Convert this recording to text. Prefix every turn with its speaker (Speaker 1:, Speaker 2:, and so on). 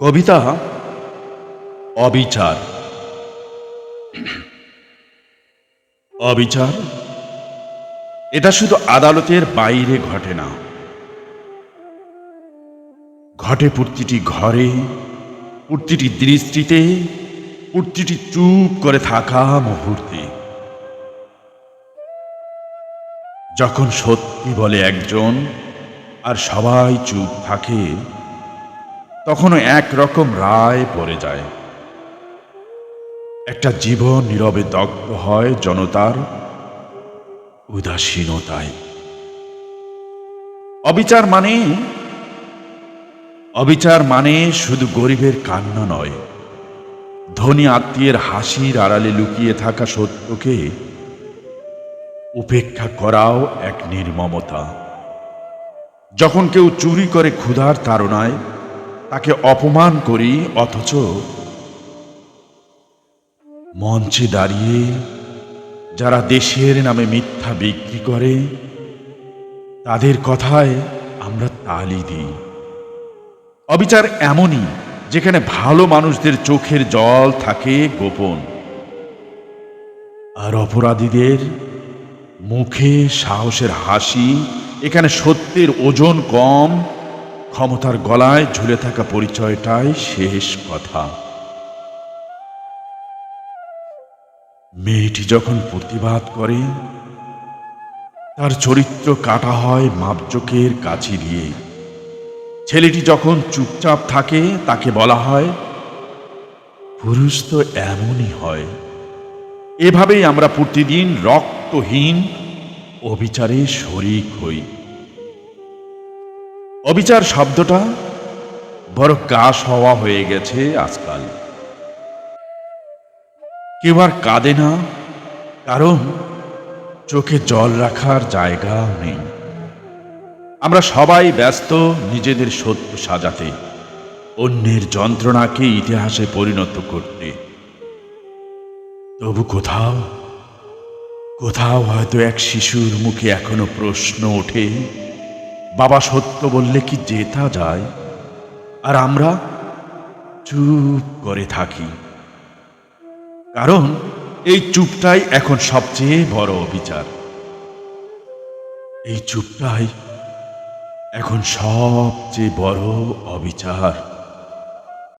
Speaker 1: কবিতা অবিচার। অবিচার? এটা শুধু আদালতের বাইরে ঘটে না। ঘটে প্রতিটি ঘরে, প্রতিটি দৃষ্টিতে, প্রতিটি চুপ করে থাকা মুহূর্তে। যখন সত্যি বলে একজন আর সবাই চুপ থাকে তখনও একরকম রায় পড়ে যায়। একটা জীবন নীরবে দগ্ধ হয় জনতার উদাসীনতায়। অবিচার মানে অবিচার মানে শুধু গরিবের কান্না নয়। ধনী আত্মীয়ের হাসির আড়ালে লুকিয়ে থাকা সত্যকে উপেক্ষা করাও এক নির্মমতা। যখন কেউ চুরি করে ক্ষুধার তাড়নায় তাকে অপমান করি, অথচ মঞ্চে দাঁড়িয়ে যারা দেশের নামে মিথ্যা বিক্রি করে, তাদের কথায় আমরা তালি দিই। অবিচার এমনই, যেখানে ভালো মানুষদের চোখের জল থাকে গোপন। আর অপরাধীদের মুখে সাহসের হাসি, এখানে সত্যের ওজন কম ক্ষমতার গলায় ঝুলে থাকা পরিচয়টাই শেষ কথা। মেয়েটি যখন প্রতিবাদ করে, তার চরিত্র কাটা হয় মাপজোকের কাছে দিয়ে ছেলেটি যখন চুপচাপ থাকে, তাকে বলা হয়, পুরুষ তো এমনই হয়। এভাবেই আমরা প্রতিদিন রক্তহীন, অবিচারে শরিক হই। অবিচার শব্দটা বড় কাশ হওয়া হয়ে গেছে আজকাল। কেউ আর কাঁদে না, কারণ চোখে জল রাখার জায়গাও নেই। আমরা সবাই ব্যস্ত নিজেদের সত্য সাজাতে, অন্যের যন্ত্রণাকে ইতিহাসে পরিণত করতে। তবু কোথাও কোথাও হয়তো এক শিশুর মুখে এখনও প্রশ্ন ওঠে বাবা সত্য বললে কি যেতা যায়? আর আমরা চুপ করে থাকি। কারণ এই চুপটাই এখন সবচেয়ে বড় অবিচার। এই চুপটাই এখন সবচেয়ে বড় অবিচার।